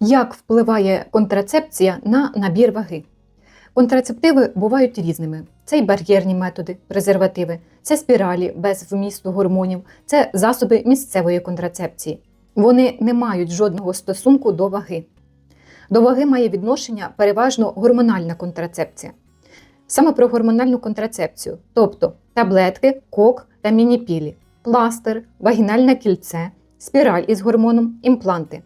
Як впливає контрацепція на набір ваги? Контрацептиви бувають різними: це й бар'єрні методи, презервативи, це спіралі без вмісту гормонів, це засоби місцевої контрацепції. Вони не мають жодного стосунку до ваги. До ваги має відношення переважно гормональна контрацепція. Саме про гормональну контрацепцію, тобто таблетки, кок та мініпілі, пластир, вагінальне кільце, спіраль із гормоном, імпланти.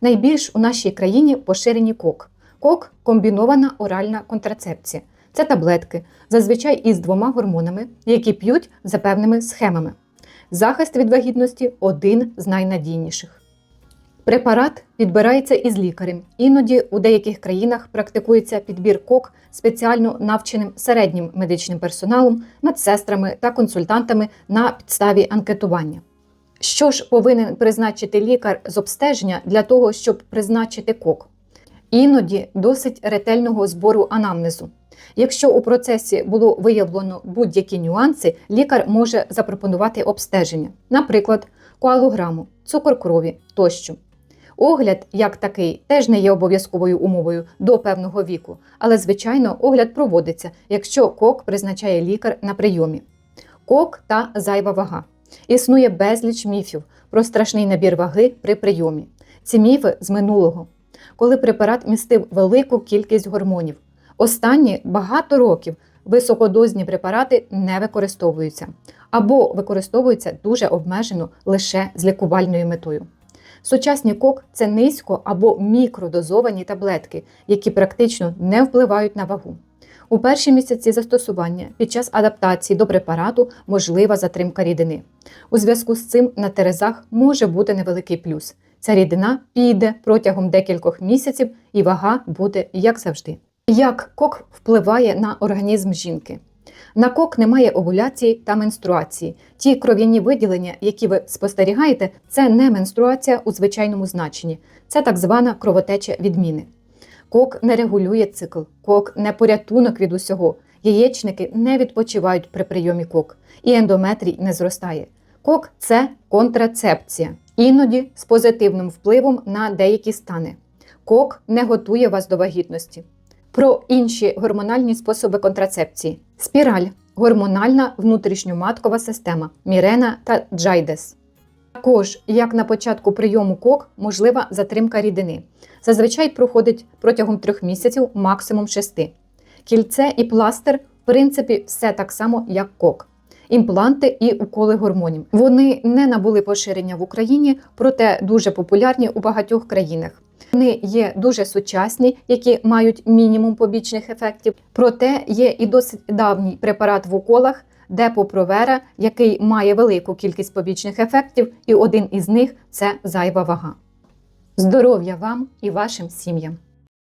Найбільш у нашій країні поширені кок. Кок комбінована оральна контрацепція. Це таблетки, зазвичай із двома гормонами, які п'ють за певними схемами. Захист від вагітності один з найнадійніших. Препарат підбирається із лікарем. Іноді у деяких країнах практикується підбір кок спеціально навченим середнім медичним персоналом, медсестрами та консультантами на підставі анкетування. Що ж повинен призначити лікар з обстеження для того, щоб призначити кок? Іноді досить ретельного збору анамнезу. Якщо у процесі було виявлено будь-які нюанси, лікар може запропонувати обстеження, наприклад, коалограму, цукор крові тощо. Огляд, як такий, теж не є обов'язковою умовою до певного віку, але, звичайно, огляд проводиться, якщо кок призначає лікар на прийомі. Кок та зайва вага. Існує безліч міфів про страшний набір ваги при прийомі. Ці міфи з минулого, коли препарат містив велику кількість гормонів. Останні багато років високодозні препарати не використовуються або використовуються дуже обмежено лише з лікувальною метою. Сучасні кок це низько або мікродозовані таблетки, які практично не впливають на вагу. У перші місяці застосування під час адаптації до препарату можлива затримка рідини. У зв'язку з цим на терезах може бути невеликий плюс. Ця рідина піде протягом декількох місяців і вага буде як завжди. Як кок впливає на організм жінки? На кок немає овуляції та менструації. Ті кров'яні виділення, які ви спостерігаєте, це не менструація у звичайному значенні, це так звана кровотеча відміни. Кок не регулює цикл, кок не порятунок від усього. Яєчники не відпочивають при прийомі кок, і ендометрій не зростає. Кок це контрацепція, іноді з позитивним впливом на деякі стани. Кок не готує вас до вагітності. Про інші гормональні способи контрацепції: спіраль, гормональна внутрішньоматкова система, мірена та джайдес. Також, як на початку прийому кок, можлива затримка рідини. Зазвичай проходить протягом трьох місяців, максимум шести. Кільце і пластир, в принципі, все так само, як кок. Імпланти і уколи гормонів. Вони не набули поширення в Україні, проте дуже популярні у багатьох країнах. Вони є дуже сучасні, які мають мінімум побічних ефектів. Проте є і досить давній препарат в уколах Депо-Провера, який має велику кількість побічних ефектів, і один із них це зайва вага. Здоров'я вам і вашим сім'ям!